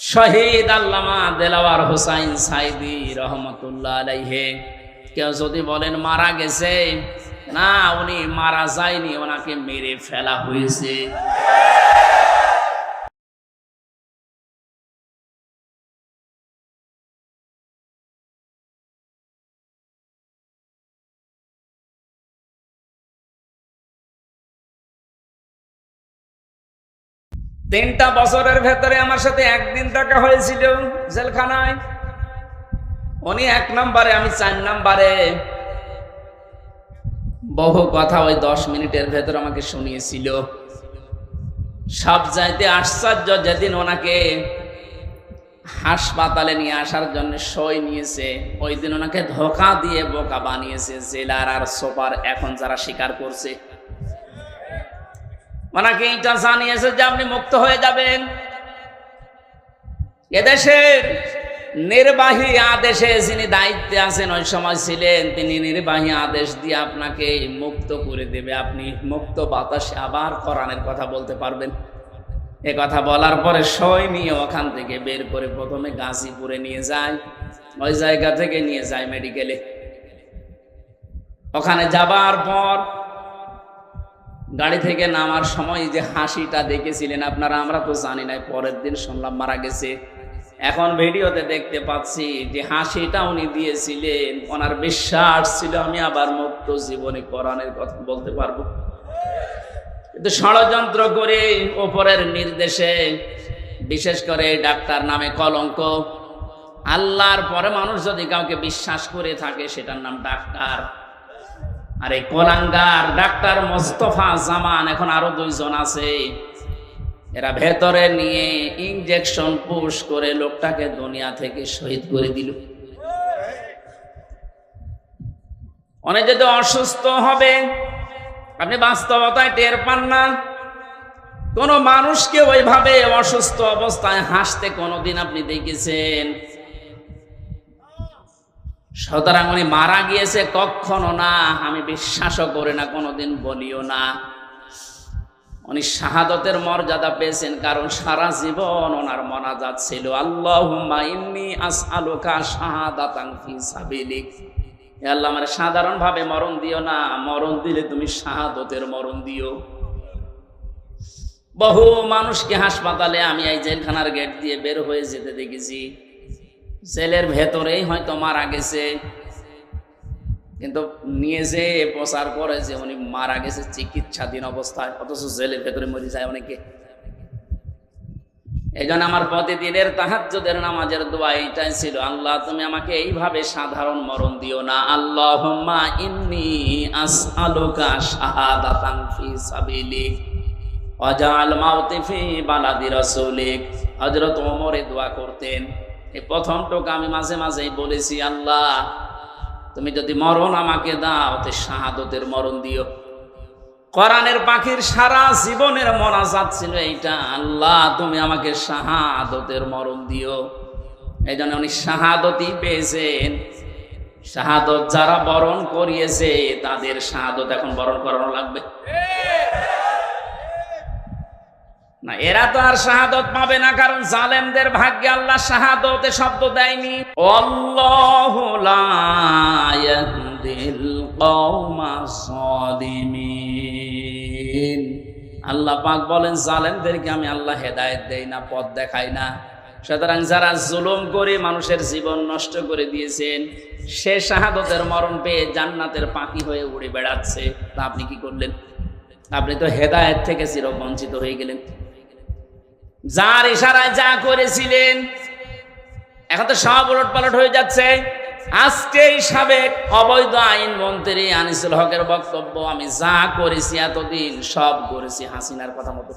শহীদ আল্লামা দেলাওয়ার হোসাইন সাইদি রহমতুল্লাহ আলাইহে। কেউ যদি বলেন, মারা গেছে? না, উনি মারা যায়নি, ওনাকে মেরে ফেলা হয়েছে। তিনটা বছরের ভেতরে আমার সাথে একদিন দেখা হয়েছিল জেলখানায়। উনি এক নম্বরে, আমি চার নম্বরে। বহু কথা ওই দশ মিনিটের ভেতর আমাকে শুনিয়েছিল। সব চাইতে আশ্চর্য, যেদিন ওনাকে হাসপাতালে নিয়ে আসার জন্য সই নিয়েছে, ওই দিন ওনাকে ধোকা দিয়ে বোকা বানিয়েছে জেলার আর সোপার এখন যারা স্বীকার করছে। ওনাকে এইটা জানিয়েছে যে আপনি মুক্ত হয়ে যাবেন। এদেশের নির্বাহী আদেশে যিনি দায়িত্বে আছেন, ওই সময় ছিলেন, তিনি নির্বাহী আদেশ দিয়ে আপনাকে মুক্ত করে দেবে। আপনি মুক্ত বাতাসে আবার কোরআনের কথা বলতে পারবেন। এ কথা বলার পরে সই নিয়ে ওখান থেকে বের করে প্রথমে গাজীপুরে নিয়ে যায়, ওই জায়গা থেকে নিয়ে যায় মেডিকেলে। ওখানে যাবার পর গাড়ি থেকে নামার সময় যে হাসিটা দেখেছিলেন, আপনারা, আমরা তো জানি না পরের দিন শুনলাম মারা গেছে। এখন ভিডিওতে দেখতে পাচ্ছি যে হাসিটা উনি দিয়েছিলেন, ওনার বিশ্বাস ছিল, আমি আবার মুক্ত জীবনে কোরআনের কথা বলতে পারব। কিন্তু ষড়যন্ত্র করে ওপরের নির্দেশে, বিশেষ করে ডাক্তার নামে কলঙ্ক, আল্লাহর পরে মানুষ যদি কাউকে বিশ্বাস করে থাকে, সেটার নাম ডাক্তার। আর এই কলাঙ্গার, ডাক্তার মোস্তফা জামান, এখন আরও দুইজন আছে। এরা ভেতরে নিয়ে ইঞ্জেকশন পুশ করে লোকটাকে দুনিয়া থেকে শহীদ করে দিল। অনেক যদি অসুস্থ হবে, আপনি বাস্তবতায় টের পান না। কোনো মানুষকে ওইভাবে অসুস্থ অবস্থায় হাসতে কোনোদিন আপনি দেখেছেন। সুতরাং উনি মারা গিয়েছে কখনো না, আমি বিশ্বাসও করি না, কোনোদিন বলিও না। উনি শাহাদতের মর্যাদা পেয়েছেন কারণ সারা জীবন ওনার মনাজাত ছিল। আল্লাহুম্মা ইন্নি আসআলুকা শাহাদাতান ফি সাবিলিক। হে আল্লাহ সাধারণভাবে মরণ দিও না, মরণ দিলে তুমি শাহাদতের মরণ দিও। বহু মানুষকে হাসপাতালে আমি এই জেলখানার গেট দিয়ে বের হয়ে যেতে দেখেছি। জেলের ভেতরেই হয়তো মারা গেছে। কিন্তু নিয়ে যে প্রচার করে যে উনি মারা গেছে চিকিৎসাধীন অবস্থায়, অথচ জেলের ভেতরে মরে যায় অনেকে। এই জন্য আমার প্রতিদিনের তাহাজ্জুদের নামাজের দোয়া এইটাই ছিল। আল্লাহ, তুমি আমাকে এইভাবে সাধারণ মরণ দিও না। আল্লাহ ইন্নি আসআলুকা ফি ওয়াজআল মাউতি বালাদি রাসূলিক। হযরত ওমরে দোয়া করতেন। এই প্রথম আমি মাঝে মাঝেই বলেছি, আল্লাহ, তুমি যদি মরণ আমাকে দাও, তে শাহাদতের মরণ দিও। কোরআনের পাখির সারা জীবনের মনাজাত ছিল এইটা, আল্লাহ, তুমি আমাকে শাহাদতের মরণ দিও। এই জন্য উনি শাহাদতই পেয়েছেন। শাহাদত যারা বরণ করিয়েছে, তাদের শাহাদত এখন বরণ করানো লাগবে। না, এরা তো আর শাহাদত পাবে না, কারণ জালেমদের ভাগ্যে আল্লাহ শাহাদতে শব্দ দেয়নি। আল্লাহু পাক বলেন, জালেমদেরকে আমি আল্লাহ হেদায়েত দেই না, পথ দেখাই না। সুতরাং যারা জুলুম করে মানুষের জীবন নষ্ট করে দিয়েছেন, সে শাহাদতের মরণ পেয়ে জান্নাতের পাখি হয়ে উড়ে বেড়াচ্ছে। তা আপনি কি করলেন? আপনি তো হেদায়েত থেকে চিরবঞ্চিত হয়ে গেলেন। যার ইশারায় যা করেছিলেন, এখন তো সব উলট পালট হয়ে যাচ্ছে। আজকে হিসাবে অবৈধ আইন মন্ত্রী আনিসুল হকের বক্তব্য, আমি যা করেছি, এতদিন সব করেছি, হাসিনার কথা মতো।